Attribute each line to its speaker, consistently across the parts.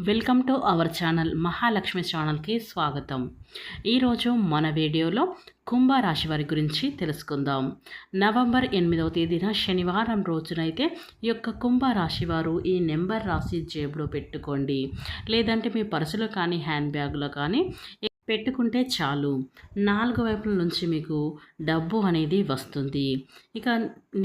Speaker 1: Welcome to our channel Mahalakshmi ఛానల్కి స్వాగతం. ఈరోజు మన వీడియోలో కుంభరాశి వారి గురించి తెలుసుకుందాం. నవంబర్ ఎనిమిదవ తేదీన శనివారం రోజునైతే ఈ యొక్క కుంభరాశి వారు ఈ నెంబర్ రాసి జేబులో పెట్టుకోండి. లేదంటే మీ పర్సులో కానీ హ్యాండ్ బ్యాగ్లో కానీ పెట్టుకుంటే చాలు. నాలుగు వైపుల నుంచి మీకు డబ్బు అనేది వస్తుంది. ఇక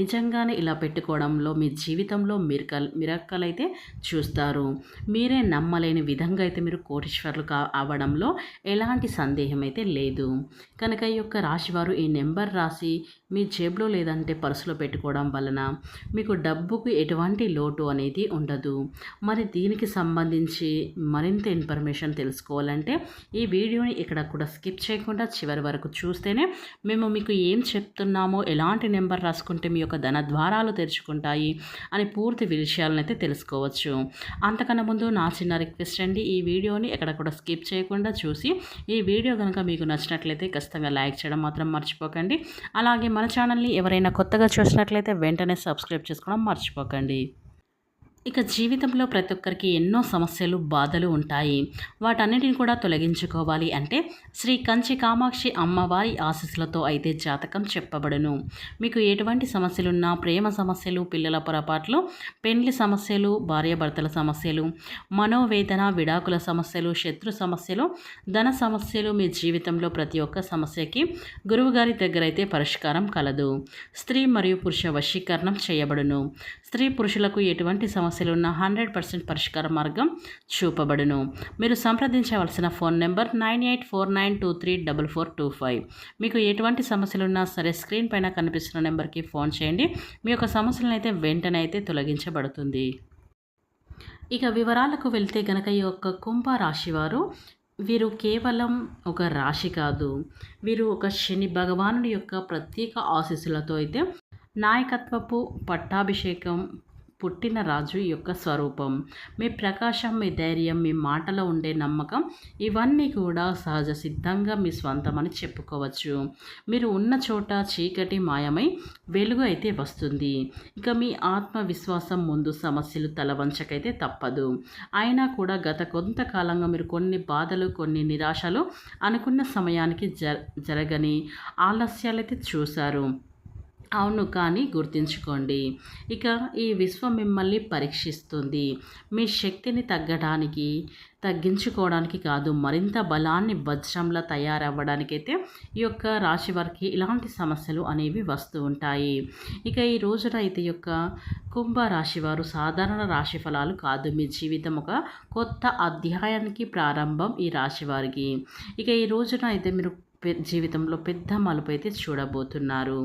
Speaker 1: నిజంగానే ఇలా పెట్టుకోవడంలో మీ జీవితంలో మిరకల్ మిరక్కలు అయితే చూస్తారు. మీరే నమ్మలేని విధంగా అయితే మీరు కోటీశ్వర్లు కా అవ్వడంలో ఎలాంటి సందేహం అయితే లేదు. కనుక ఈ యొక్క రాశివారు ఈ నెంబర్ రాసి మీ జేబులో లేదంటే పర్సులో పెట్టుకోవడం వలన మీకు డబ్బుకు ఎటువంటి లోటు అనేది ఉండదు. మరి దీనికి సంబంధించి మరింత ఇన్ఫర్మేషన్ తెలుసుకోవాలంటే ఈ వీడియోని ఇక్కడ కూడా స్కిప్ చేయకుండా చివరి వరకు చూస్తేనే మేము మీకు ఏం చెప్తున్నామో ఎలాంటి నెంబర్ రాసుకుంటే మీ యొక్క ధన ద్వారాలు తెరుచుకుంటాయి అని పూర్తి విషయాలను అయితే తెలుసుకోవచ్చు. అంతకన్నా ముందు నా చిన్న రిక్వెస్ట్ అండి ఈ వీడియోని ఎక్కడ కూడా స్కిప్ చేయకుండా చూసి ఈ వీడియో కనుక మీకు నచ్చినట్లయితే ఖచ్చితంగా లైక్ చేయడం మాత్రం మర్చిపోకండి. అలాగే మన ఛానల్ని ఎవరైనా కొత్తగా చూసినట్లయితే వెంటనే సబ్స్క్రైబ్ చేసుకోవడం మర్చిపోకండి. ఇక జీవితంలో ప్రతి ఒక్కరికి ఎన్నో సమస్యలు బాధలు ఉంటాయి. వాటన్నిటిని కూడా తొలగించుకోవాలి అంటే శ్రీ కంచి కామాక్షి అమ్మవారి ఆశీస్సులతో అయితే జాతకం చెప్పబడును. మీకు ఎటువంటి సమస్యలున్నా ప్రేమ సమస్యలు పిల్లల పొరపాట్లు పెండ్లి సమస్యలు భార్యాభర్తల సమస్యలు మనోవేదన విడాకుల సమస్యలు శత్రు సమస్యలు ధన సమస్యలు మీ జీవితంలో ప్రతి ఒక్క సమస్యకి గురువుగారి దగ్గర అయితే పరిష్కారం కలదు. స్త్రీ మరియు పురుష వశీకరణం చేయబడును. స్త్రీ పురుషులకు ఎటువంటి సమస్య సమస్యలున్న హండ్రెడ్ పర్సెంట్ పరిష్కార మార్గం చూపబడును. మీరు సంప్రదించవలసిన phone number nine eight four nine two three double four two five. మీకు ఎటువంటి సమస్యలున్నా సరే స్క్రీన్ పైన కనిపిస్తున్న నెంబర్కి ఫోన్ చేయండి. మీ యొక్క సమస్యలను అయితే వెంటనే అయితే తొలగించబడుతుంది. ఇక వివరాలకు వెళ్తే గనక ఈ యొక్క కుంభ రాశివారు వీరు కేవలం ఒక రాశి కాదు. వీరు ఒక శని భగవానుడి యొక్క ప్రత్యేక ఆశీస్సులతో అయితే నాయకత్వపు పట్టాభిషేకం పుట్టిన రాజు యొక్క స్వరూపం. మీ ప్రకాశం మీ ధైర్యం మీ మాటలో ఉండే నమ్మకం ఇవన్నీ కూడా సహజ సిద్ధంగా మీ స్వంతమని చెప్పుకోవచ్చు. మీరు ఉన్న చోట చీకటి మాయమై వెలుగు అయితే వస్తుంది. ఇక మీ ఆత్మవిశ్వాసం ముందు సమస్యలు తలవంచకైతే తప్పదు. అయినా కూడా గత కొంతకాలంగా మీరు కొన్ని బాధలు కొన్ని నిరాశలు అనుకున్న సమయానికి జ జరగని ఆలస్యాలైతే చూశారు. అవును కానీ గుర్తుంచుకోండి. ఇక ఈ విశ్వం మిమ్మల్ని పరీక్షిస్తుంది. మీ శక్తిని తగ్గడానికి తగ్గించుకోవడానికి కాదు మరింత బలాన్ని వజ్రంలా తయారవ్వడానికైతే ఈ యొక్క రాశి వారికి ఇలాంటి సమస్యలు అనేవి వస్తూ ఉంటాయి. ఇక ఈ రోజున అయితే యొక్క కుంభ రాశి వారు సాధారణ రాశి ఫలాలు కాదు. మీ జీవితం ఒక కొత్త అధ్యాయానికి ప్రారంభం ఈ రాశి వారికి. ఇక ఈ రోజున అయితే మీరు జీవితంలో పెద్ద మలుపు అయితే చూడబోతున్నారు.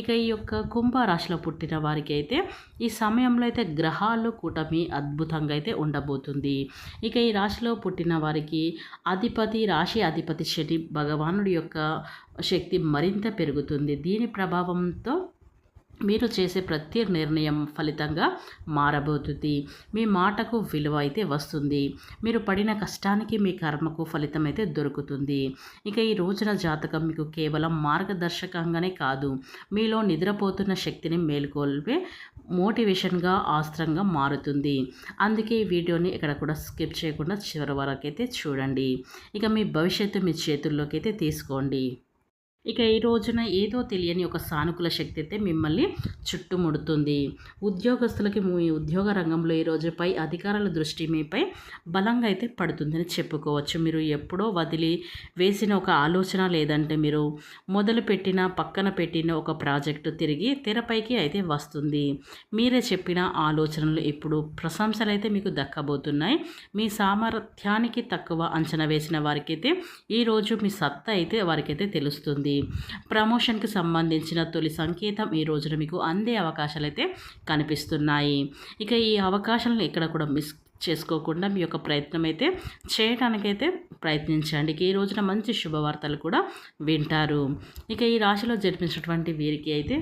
Speaker 1: ఇక ఈ యొక్క కుంభరాశిలో పుట్టిన వారికి అయితే ఈ సమయంలో అయితే గ్రహాలు కూటమి అద్భుతంగా అయితే ఉండబోతుంది. ఇక ఈ రాశిలో పుట్టిన వారికి అధిపతి రాశి అధిపతి శని భగవానుడి యొక్క శక్తి మరింత పెరుగుతుంది. దీని ప్రభావంతో మీరు చేసే ప్రతి నిర్ణయం ఫలితంగా మారబోతుంది. మీ మాటకు విలువ అయితే వస్తుంది. మీరు పడిన కష్టానికి మీ కర్మకు ఫలితం అయితే దొరుకుతుంది. ఇక ఈ రోజున జాతకం మీకు కేవలం మార్గదర్శకంగానే కాదు. మీలో నిద్రపోతున్న శక్తిని మేల్కొల్పే మోటివేషన్గా ఆస్త్రంగా మారుతుంది. అందుకే ఈ వీడియోని ఇక్కడ కూడా స్కిప్ చేయకుండా చివరి వరకు అయితే చూడండి. ఇక మీ భవిష్యత్తు మీ చేతుల్లోకి అయితే తీసుకోండి. ఇక ఈ రోజున ఏదో తెలియని ఒక సానుకూల శక్తి అయితే మిమ్మల్ని చుట్టుముడుతుంది. ఉద్యోగస్తులకి మీ ఉద్యోగ రంగంలో ఈ రోజుపై అధికారుల దృష్టి మీపై బలంగా అయితే పడుతుందని చెప్పుకోవచ్చు. మీరు ఎప్పుడో వదిలి వేసిన ఒక ఆలోచన లేదంటే మీరు మొదలుపెట్టిన పక్కన పెట్టిన ఒక ప్రాజెక్టు తిరిగి తెరపైకి అయితే వస్తుంది. మీరే చెప్పిన ఆలోచనలు ఇప్పుడు ప్రశంసలు అయితే మీకు దక్కబోతున్నాయి. మీ సామర్థ్యానికి తక్కువ అంచనా వేసిన వారికైతే ఈరోజు మీ సత్తా అయితే వారికైతే తెలుస్తుంది. ఉంటుంది ప్రమోషన్కి సంబంధించిన తొలి సంకేతం ఈ రోజున మీకు అందే అవకాశాలు అయితే కనిపిస్తున్నాయి. ఇక ఈ అవకాశాలను ఎక్కడ కూడా మిస్ చేసుకోకుండా మీ యొక్క ప్రయత్నం అయితే చేయడానికైతే ప్రయత్నించండి ఈ రోజున మంచి శుభవార్తలు కూడా వింటారు. ఇక ఈ రాశిలో జరిపించినటువంటి వీరికి అయితే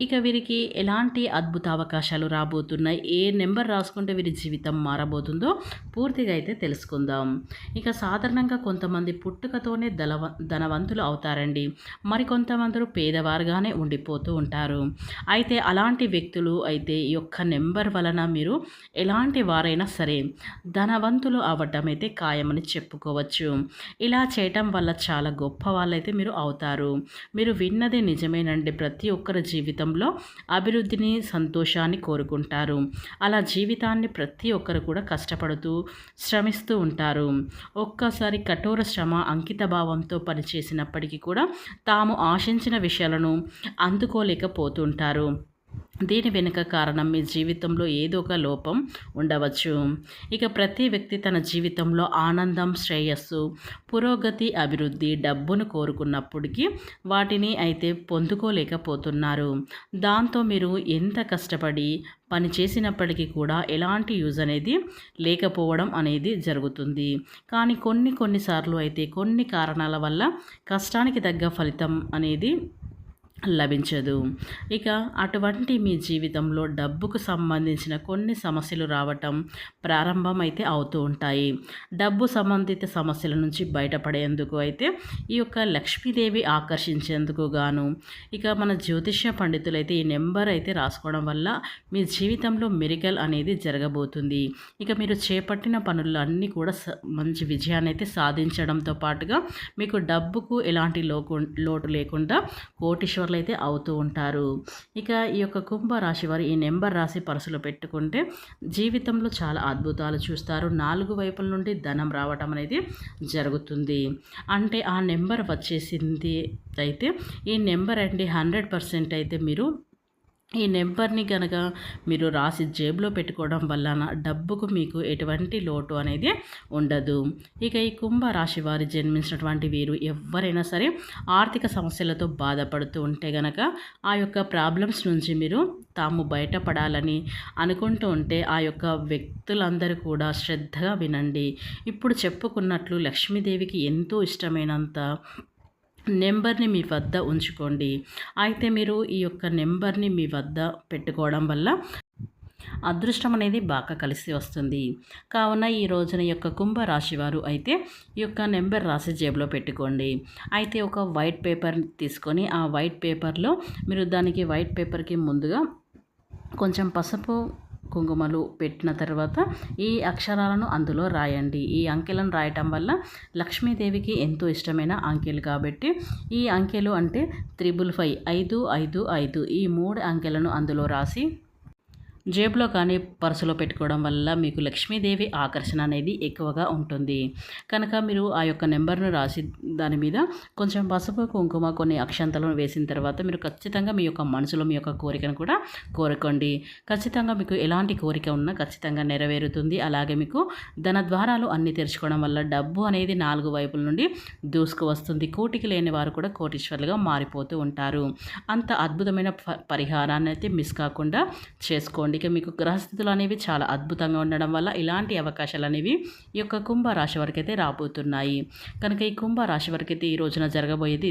Speaker 1: ఇక వీరికి ఎలాంటి అద్భుత అవకాశాలు రాబోతున్నాయి? ఏ నెంబర్ రాసుకుంటే వీరి జీవితం మారబోతుందో పూర్తిగా అయితే తెలుసుకుందాం. ఇక సాధారణంగా కొంతమంది పుట్టుకతోనే దళవ ధనవంతులు అవుతారండి. మరికొంతమంది పేదవారుగానే ఉండిపోతూ ఉంటారు. అయితే అలాంటి వ్యక్తులు అయితే ఈ యొక్క నెంబర్ వలన మీరు ఎలాంటి వారైనా సరే ధనవంతులు అవ్వటం అయితే ఖాయమని చెప్పుకోవచ్చు. ఇలా చేయటం వల్ల చాలా గొప్ప వాళ్ళైతే మీరు అవుతారు. మీరు విన్నది నిజమేనండి. ప్రతి ఒక్కరి జీవితం జీవితంలో అభివృద్ధిని సంతోషాన్ని కోరుకుంటారు. అలా జీవితాన్ని ప్రతి ఒక్కరు కూడా కష్టపడుతూ శ్రమిస్తూ ఉంటారు. ఒక్కసారి కఠోర శ్రమ అంకిత భావంతో పనిచేసినప్పటికీ కూడా తాము ఆశించిన విషయాలను అందుకోలేకపోతుంటారు. దీని వెనుక కారణం మీ జీవితంలో ఏదో ఒక లోపం ఉండవచ్చు. ఇక ప్రతి వ్యక్తి తన జీవితంలో ఆనందం శ్రేయస్సు పురోగతి అభివృద్ధి డబ్బును కోరుకున్నప్పటికీ వాటిని అయితే పొందుకోలేకపోతున్నారు. దాంతో మీరు ఎంత కష్టపడి పని చేసినప్పటికీ కూడా ఎలాంటి యూజ్ అనేది లేకపోవడం అనేది జరుగుతుంది. కానీ కొన్ని కొన్నిసార్లు అయితే కొన్ని కారణాల వల్ల కష్టానికి తగ్గ ఫలితం అనేది లభించదు. ఇక అటువంటి మీ జీవితంలో డబ్బుకు సంబంధించిన కొన్ని సమస్యలు రావటం ప్రారంభమైతే అవుతూ ఉంటాయి. డబ్బు సంబంధిత సమస్యల నుంచి బయటపడేందుకు అయితే ఈ యొక్క లక్ష్మీదేవి ఆకర్షించేందుకు గాను ఇక మన జ్యోతిష్య పండితులు అయితే ఈ నెంబర్ అయితే రాసుకోవడం వల్ల మీ జీవితంలో మెరికల్ అనేది జరగబోతుంది. ఇక మీరు చేపట్టిన పనులు అన్నీ కూడా మంచి విజయాన్ని అయితే సాధించడంతో పాటుగా మీకు డబ్బుకు ఎలాంటి లోకు లోటు లేకుండా కోటీశ్వర్లు అయితే అవుతూ ఉంటారు. ఇక ఈ యొక్క కుంభరాశి వారు ఈ నెంబర్ రాసి పర్సులో పెట్టుకుంటే జీవితంలో చాలా అద్భుతాలు చూస్తారు. నాలుగు వైపుల నుండి ధనం రావటం అనేది జరుగుతుంది. అంటే ఆ నెంబర్ వచ్చేసింది అయితే ఈ నెంబర్ అండి హండ్రెడ్ పర్సెంట్ అయితే మీరు ఈ నెంబర్ని కనుక మీరు రాసి జేబులో పెట్టుకోవడం వలన డబ్బుకు మీకు ఎటువంటి లోటు అనేది ఉండదు. ఇక ఈ కుంభ రాశి వారి జన్మించినటువంటి వీరు ఎవరైనా సరే ఆర్థిక సమస్యలతో బాధపడుతూ ఉంటే గనక ఆ యొక్క ప్రాబ్లమ్స్ నుంచి మీరు తాము బయటపడాలని అనుకుంటూ ఉంటే ఆ యొక్క వ్యక్తులందరూ కూడా శ్రద్ధగా వినండి. ఇప్పుడు చెప్పుకున్నట్లు లక్ష్మీదేవికి ఎంతో ఇష్టమైనంత నెంబర్ని మీ వద్ద ఉంచుకోండి. అయితే మీరు ఈ యొక్క నెంబర్ని మీ వద్ద పెట్టుకోవడం వల్ల అదృష్టం అనేది బాగా కలిసి వస్తుంది. కావున ఈ రోజున యొక్క కుంభ వారు అయితే ఈ యొక్క నెంబర్ రాసి జేబులో పెట్టుకోండి. అయితే ఒక వైట్ పేపర్ తీసుకొని ఆ వైట్ పేపర్లో మీరు దానికి వైట్ పేపర్కి ముందుగా కొంచెం పసుపు కుంకుమలు పెట్టిన తర్వాత ఈ అక్షరాలను అందులో రాయండి. ఈ అంకెలను రాయటం వల్ల లక్ష్మీదేవికి ఎంతో ఇష్టమైన అంకెలు కాబట్టి ఈ అంకెలు అంటే త్రిబుల్ ఫైవ్ ఐదు ఐదు ఐదు ఈ మూడు అంకెలను అందులో రాసి జేబులో కానీ పర్సులో పెట్టుకోవడం వల్ల మీకు లక్ష్మీదేవి ఆకర్షణ అనేది ఎక్కువగా ఉంటుంది. కనుక మీరు ఆ యొక్క నెంబర్ను రాసి దాని మీద కొంచెం పసుపు కుంకుమ కొన్ని అక్షంతలను వేసిన తర్వాత మీరు ఖచ్చితంగా మీ యొక్క మనసులో మీ యొక్క కోరికను కూడా కోరుకోండి. ఖచ్చితంగా మీకు ఎలాంటి కోరిక ఉన్నా ఖచ్చితంగా నెరవేరుతుంది. అలాగే మీకు ధన ద్వారాలు అన్ని తెరుచుకోవడం వల్ల డబ్బు అనేది నాలుగు వైపుల నుండి దూసుకు వస్తుంది. కోటికి లేని వారు కూడా కోటీశ్వర్లుగా మారిపోతూ ఉంటారు. అంత అద్భుతమైన పరిహారాన్ని అయితే మిస్ కాకుండా చేసుకోండి. ఇక మీకు గ్రహస్థితులు అనేవి చాలా అద్భుతంగా ఉండడం వల్ల ఇలాంటి అవకాశాలు అనేవి ఈ యొక్క కుంభరాశి వరకు అయితే రాబోతున్నాయి. కనుక ఈ కుంభరాశి వరకు అయితే ఈ రోజున జరగబోయేది